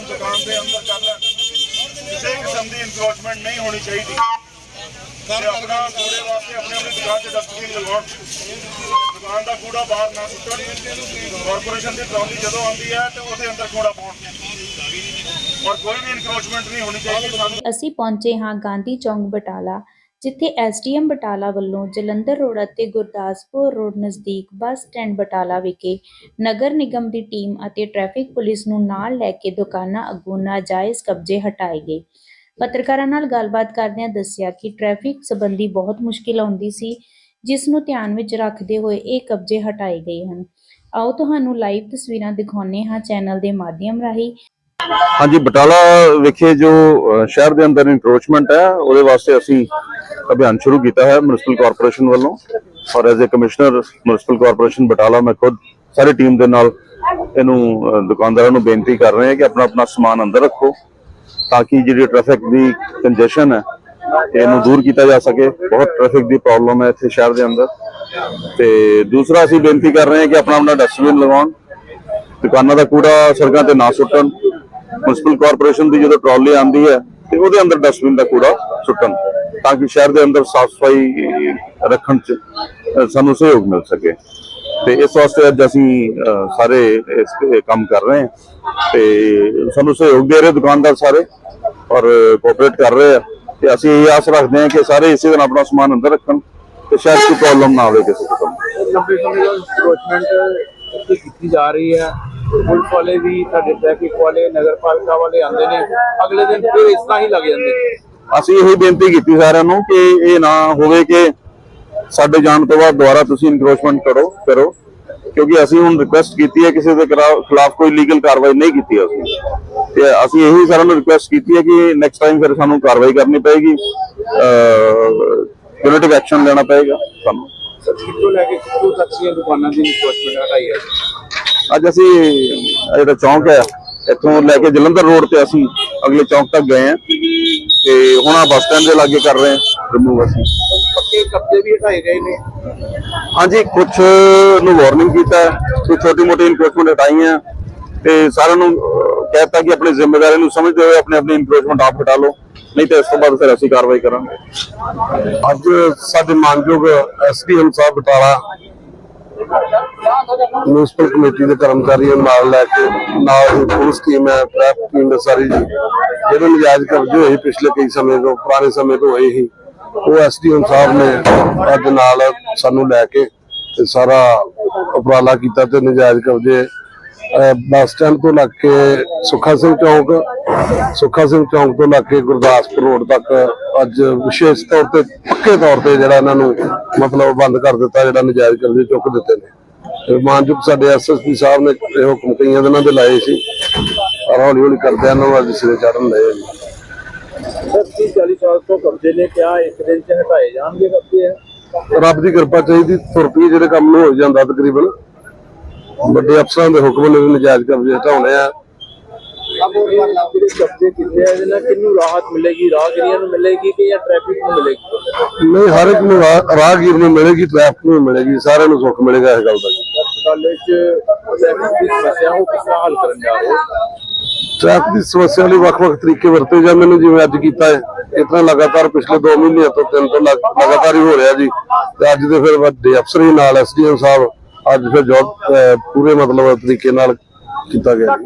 ਦੁਕਾਨ ਦੁਕਾਨ ਦੇ ਅੰਦਰ ਕਰ ਲੈਣ ਕਿਸੇ ਕਿਸਮ ਦੀ ਇਨਕਰੋਚਮੈਂਟ ਨਹੀਂ ਹੋਣੀ ਚਾਹੀਦੀ। ਤੇ ਆਪਣਾ ਕੂੜੇ ਵਾਸਤੇ ਆਪਣੇ ਆਪਣੀ ਦੁਕਾਨ 'ਚ ਡਸਟਬਿਨ ਲਗਾਉਣ। ਦੁਕਾਨ ਦਾ ਕੂੜਾ ਬਾਹਰ ਨਾ ਸੁੱਟਣ। ਕਾਰਪੋਰੇਸ਼ਨ ਦੀ ਟਰਾਲੀ ਜਦੋਂ ਆਉਂਦੀ ਹੈ ਤੇ ਉਹਦੇ ਅੰਦਰ ਕੂੜਾ ਪਾਉਣ। ਔਰ ਕੋਈ ਵੀ ਇਨਕਰੋਚਮੈਂਟ ਨਹੀਂ ਹੋਣੀ ਚਾਹੀਦੀ ਅਸੀਂ ਪਹੁੰਚੇ ਹਾਂ ਗਾਂਧੀ ਚੌਂਕ ਬਟਾਲਾ। ਜਿੱਥੇ ਐਸਡੀਐਮ ਬਟਾਲਾ ਵੱਲੋਂ ਜਲੰਧਰ ਰੋਡ ਅਤੇ ਗੁਰਦਾਸਪੁਰ ਰੋਡ ਨਜ਼ਦੀਕ ਬੱਸ ਸਟੈਂਡ ਬਟਾਲਾ ਵਿਖੇ ਨਗਰ ਨਿਗਮ ਦੀ ਟੀਮ ਅਤੇ ਟ੍ਰੈਫਿਕ ਪੁਲਿਸ ਨੂੰ ਨਾਲ ਲੈ ਕੇ ਦੁਕਾਨਾਂ ਅੱਗੋਂ ਨਾਜਾਇਜ਼ ਕਬਜ਼ੇ ਹਟਾਏ ਗਏ। ਪੱਤਰਕਾਰਾਂ ਨਾਲ ਗੱਲਬਾਤ ਕਰਦਿਆਂ ਦੱਸਿਆ ਕਿ ਟ੍ਰੈਫਿਕ ਸੰਬੰਧੀ ਬਹੁਤ ਮੁਸ਼ਕਿਲ ਆਉਂਦੀ ਸੀ, ਜਿਸ ਨੂੰ ਧਿਆਨ ਵਿੱਚ ਰੱਖਦੇ ਹੋਏ ਇਹ ਕਬਜ਼ੇ ਹਟਾਏ ਗਏ ਹਨ। ਆਓ ਤੁਹਾਨੂੰ ਲਾਈਵ ਤਸਵੀਰਾਂ ਦਿਖਾਉਂਦੇ ਹਾਂ ਚੈਨਲ ਦੇ ਮਾਧਿਅਮ ਰਾਹੀਂ। ਹਾਂਜੀ, ਬਟਾਲਾ ਵਿਖੇ ਜੋ ਸ਼ਹਿਰ ਦੇ ਅੰਦਰ ਇਨਕਰੋਚਮੈਂਟ ਹੈ, ਉਹਦੇ ਵਾਸਤੇ ਅਸੀਂ ਅਭਿਆਨ ਸ਼ੁਰੂ ਕੀਤਾ ਹੈ ਮਿਊਨਿਸਪਲ ਕਾਰਪੋਰੇਸ਼ਨ ਵੱਲੋਂ। ਔਰ as a commissioner municipal corporation Batala, ਮੈਂ ਖੁਦ ਸਾਰੀ ਟੀਮ ਦੇ ਨਾਲ ਇਹਨੂੰ ਦੁਕਾਨਦਾਰਾਂ ਨੂੰ ਬੇਨਤੀ ਕਰ ਰਹੇ ਹਾਂ ਕਿ ਆਪਣਾ ਆਪਣਾ ਸਮਾਨ ਅੰਦਰ ਰੱਖੋ, ਤਾਂ ਕਿ ਜਿਹੜੀ ਟ੍ਰੈਫਿਕ ਦੀ ਕੰਜੈਸ਼ਨ ਹੈ, ਇਹਨੂੰ ਦੂਰ ਕੀਤਾ ਜਾ ਸਕੇ। ਬਹੁਤ ਟ੍ਰੈਫਿਕ ਦੀ ਪ੍ਰੋਬਲਮ ਹੈ ਇੱਥੇ ਸ਼ਹਿਰ ਦੇ ਅੰਦਰ। ਤੇ ਦੂਸਰਾ ਅਸੀਂ ਬੇਨਤੀ ਕਰ ਰਹੇ ਹਾਂ ਕਿ ਆਪਣਾ ਆਪਣਾ ਡਸਟਬਿਨ ਲਗਾਉਣ। ਦੁਕਾਨਾਂ ਦਾ ਕੂੜਾ ਸੜਕਾਂ ਤੇ ਨਾ ਸੁੱਟਣ। ਮਿਊਨਿਸਪਲ ਕਾਰਪੋਰੇਸ਼ਨ ਦੀ ਜਦੋਂ ਟਰਾਲੀ ਆਂਦੀ ਹੈ, ਤੇ ਉਹਦੇ ਅੰਦਰ ਡਸਟਬਿਨ ਦਾ ਕੂੜਾ ਸੁੱਟਣ, ਤਾਂ ਕਿ ਸ਼ਹਿਰ ਦੇ ਅੰਦਰ ਸਾਫ਼ ਸਫ਼ਾਈ ਰੱਖਣ ਚ ਸਾਨੂੰ ਸਹਿਯੋਗ ਮਿਲ ਸਕੇ। ਤੇ ਇਸ ਵਾਸਤੇ ਅੱਜ ਅਸੀਂ ਸਾਰੇ ਇਸ ਕੰਮ ਕਰ ਰਹੇ ਹਾਂ। ਤੇ ਸਾਨੂੰ ਸਹਿਯੋਗ ਦੇ ਰਹੇ ਦੁਕਾਨਦਾਰ ਸਾਰੇ, ਔਰ ਕੋਆਪਰੇਟ ਕਰ ਰਹੇ ਆ। ਤੇ ਅਸੀਂ ਇਹ ਆਸ ਰੱਖਦੇ ਹਾਂ ਕਿ ਸਾਰੇ ਇਸੇ ਤਰ੍ਹਾਂ ਆਪਣਾ ਸਮਾਨ ਅੰਦਰ ਰੱਖਣ, ਤੇ ਸ਼ਾਇਦ ਕੋਈ ਪ੍ਰੋਬਲਮ ਨਾ ਆਵੇ ਕਿਸੇ ਨੂੰ ਲੰਬੇ ਸਮੇਂ ਤੋਂ। ਇਨਕਰੋਚਮੈਂਟ ਕੀਤੀ ਜਾ ਰਹੀ ਹੈ। ਪੁਲਿਸ ਵਾਲੇ ਵੀ ਸਾਡੇ ਟ੍ਰੈਫਿਕ ਵਾਲੇ ਨਗਰਪਾਲਿਕਾ ਵਾਲੇ ਆਉਂਦੇ ਨੇ। ਅਗਲੇ ਦਿਨ ਫਿਰ ਇਸ ਤਰ੍ਹਾਂ ਹੀ ਲੱਗ ਜਾਂਦੇ ਨੇ। ਅਸੀਂ ਇਹੀ ਬੇਨਤੀ ਕੀਤੀ ਸਾਰਿਆਂ ਨੂੰ ਕਿ ਇਹ ਨਾ ਹੋਵੇ ਕਿ ਸਾਡੇ ਜਾਣ ਤੋਂ ਬਾਅਦ ਦੁਬਾਰਾ ਤੁਸੀਂ ਇਨਕਰੋਚਮੈਂਟ ਕਰੋ ਕਰੋ। ਕਿਉਂਕਿ ਅਸੀਂ ਹੁਣ ਰਿਕੁਐਸਟ ਕੀਤੀ ਹੈ ਕਿਸੇ ਦੇ ਖਿਲਾ- ਖਿਲਾਫ ਕੋਈ ਲੀਗਲ ਕਾਰਵਾਈ ਨਹੀਂ ਕੀਤੀ ਅਸੀਂ। ਤੇ ਅਸੀਂ ਇਹੀ ਸਾਰਿਆਂ ਨੂੰ ਰਿਕੁਐਸਟ ਕੀਤੀ ਹੈ ਕਿ ਨੈਕਸਟ ਟਾਈਮ ਫਿਰ ਸਾਨੂੰ ਕਾਰਵਾਈ ਕਰਨੀ ਪਏਗੀ। ਯੂਨਿਟਿਵ ਐਕਸ਼ਨ ਲੈਣਾ ਪਏਗਾ ਸਾਨੂੰ। ਸਰ ਕਿੱਥੋਂ ਲੈ ਕੇ ਕਿੱਥੋਂ ਤੱਕ ਦੀਆਂ ਦੁਕਾਨਾਂ ਦੀ ਇਨਕਰੋਚਮੈਂਟ ਹਟਾਈ ਹੈ? ਅੱਜ ਅਸੀਂ ਜਿਹੜਾ ਚੌਂਕ ਹੈ। ਇੱਥੋਂ ਲੈ ਕੇ ਜਲੰਧਰ ਰੋਡ ਤੇ ਅਸੀਂ ਅਗਲੇ ਚੌਂਕ ਤੱਕ ਗਏ ਹਾਂ। ਤੇ ਹੁਣ ਆ ਬੱਸ ਸਟੈਂਡ ਦੇ ਲਾਗੇ ਕਰ ਰਹੇ ਹਾਂ ਰਿਮੂਵ ਅਸੀਂ। ਪੱਕੇ ਕਬਜ਼ੇ ਵੀ ਹਟਾਏ ਗਏ ਨੇ। ਹਾਂਜੀ ਕੁਝ ਨੂੰ ਵਾਰਨਿੰਗ ਕੀਤਾ ਕੁਝ ਛੋਟੀ ਮੋਟੀ ਇਨਕਰੋਚਮੈਂਟ ਹਟਾਈਆਂ ਤੇ ਸਾਰਿਆਂ ਨੂੰ ਅਹ, ਕਹਿ ਦਿੱਤਾ ਕਿ ਆਪਣੀ ਜ਼ਿੰਮੇਵਾਰੀ ਨੂੰ ਸਮਝਦੇ ਹੋਏ ਆਪਣੇ ਆਪਣੀ ਇਨਕਰੋਚਮੈਂਟ ਆਪ ਹਟਾ ਲਓ। ਨਹੀਂ ਤਾਂ ਇਸ ਤੋਂ ਬਾਅਦ ਫਿਰ ਅਸੀਂ ਕਾਰਵਾਈ ਕਰਾਂਗੇ। ਅੱਜ ਸਾਡੇ ਮਾਨਯੋਗ ਐਸਡੀਐਮ ਸਾਹਿਬ ਬਟਾਲਾ ਮਿਊਨਿਸਪਲ ਕਮੇਟੀ ਦੇ ਕਰਮਚਾਰੀਆਂ ਨਾਲ ਲੈ ਕੇ, ਨਾਲ ਪੁਲਿਸ ਟੀਮ ਹੈ ਟ੍ਰੈਫਿਕ ਟੀਮ ਸਾਰੀ ਜੀ। ਜਿਹੜੇ ਨਜਾਇਜ਼ ਕਬਜ਼ੇ ਹੋਏ ਸੀ ਪਿਛਲੇ ਕਈ ਸਮੇਂ ਤੋਂ, ਪੁਰਾਣੇ ਸਮੇਂ ਤੋਂ ਹੋਏ ਸੀ, ਉਹ ਐਸਡੀਐਮ ਸਾਹਿਬ ਨੇ ਅੱਜ ਨਾਲ ਸਾਨੂੰ ਲੈ ਕੇ ਤੇ ਸਾਰਾ ਉਪਰਾਲਾ ਕੀਤਾ ਤੇ ਨਜਾਇਜ਼ ਕਬਜ਼ੇ ਬੱਸ ਸਟੈਂਡ ਤੋਂ ਲੱਗ ਕੇ ਸੁੱਖਾ ਸਿੰਘ ਚੌਂਕ ਸੁੱਖਾ ਸਿੰਘ ਚੌਂਕ ਤੋਂ ਲੱਗ ਕੇ ਗੁਰਦਾਸਪੁਰ ਰੋਡ ਤੱਕ ਅੱਜ ਵਿਸ਼ੇਸ਼ ਤੌਰ ਤੇ ਪੱਕੇ ਤੌਰ ਤੇ ਜਿਹੜਾ ਇਹਨਾਂ ਨੂੰ ਮਤਲਬ ਬੰਦ ਕਰ ਦਿੱਤਾ ਜਿਹੜਾ ਨਜਾਇਜ਼ ਕਬਜ਼ੇ ਚੁੱਕ ਦਿੱਤੇ ਨੇ। ਮਾਨਯੋਗ ਸਾਡੇ ਐਸਐਸਪੀ ਸਾਹਿਬ ਨੇ ਇਹ ਹੁਕਮ ਕਈਆਂ ਦਿਨਾਂ ਦੇ ਲਾਏ ਸੀ। ਔਰ ਹੌਲੀ ਹੌਲੀ ਕਰਦਿਆਂ ਨੂੰ ਅੱਜ ਸਿਰੇ ਚੜਨ ਲਏ ਜੀ ਸਰ 30 40 ਸਾਲ ਤੋਂ ਕਬਜ਼ੇ ਨੇ ਕਿਹਾ ਇੱਕ ਦਿਨ ਚ ਹਟਾਏ ਜਾਣਗੇ ਕਬਜ਼ੇ? ਹੈ ਰੱਬ ਦੀ ਕਿਰਪਾ ਚਾਹੀਦੀ ਤੁਰ ਪਈ ਜਿਹੜੇ ਕੰਮ ਨੂੰ ਹੋ ਜਾਂਦਾ ਤਕਰੀਬਨ। ਵੱਡੇ ਅਫਸਰਾਂ ਦੇ ਹੁਕਮ ਨੇ ਨਜਾਇਜ਼ ਕਬਜ਼ੇ ਹਟਾਉਣੇ ਆ। ਨਹੀਂ, ਹਰ ਇੱਕ ਨੂੰ ਰਾਹ- ਰਾਹਗੀਰ ਨੂੰ ਮਿਲੇਗੀ, ਟ੍ਰੈਫਿਕ ਨੂੰ ਮਿਲੇਗੀ, ਸਾਰਿਆਂ ਨੂੰ ਸੁੱਖ ਮਿਲੇਗਾ ਇਸ ਗੱਲ ਦਾ ਜੀ। ਸਮੱਸਿਆ ਟ੍ਰੈਫਿਕ ਦੀ ਸਮੱਸਿਆ ਲਈ ਵੱਖ-ਵੱਖ ਤਰੀਕੇ ਵਰਤੇ ਜਾਂਦੇ ਨੇ, ਜਿਵੇਂ ਅੱਜ ਕੀਤਾ ਹੈ। ਇਸ ਤਰ੍ਹਾਂ ਲਗਾਤਾਰ ਪਿਛਲੇ 2 ਮਹੀਨਿਆਂ ਤੋਂ ਤਿੰਨ ਤੋਂ ਲਗ- ਲਗਾਤਾਰ ਹੀ ਹੋ ਰਿਹਾ ਜੀ। ਤੇ ਅੱਜ ਦੇ ਫਿਰ ਵੱਡੇ ਅਫਸਰ ਹੀ ਨਾਲ ਐਸਡੀਐਮ ਸਾਹਿਬ ਅੱਜ ਫਿਰ ਜੋਬ ਪੂਰੇ ਮਤਲਬ ਤਰੀਕੇ ਨਾਲ ਕੀਤਾ ਗਿਆ।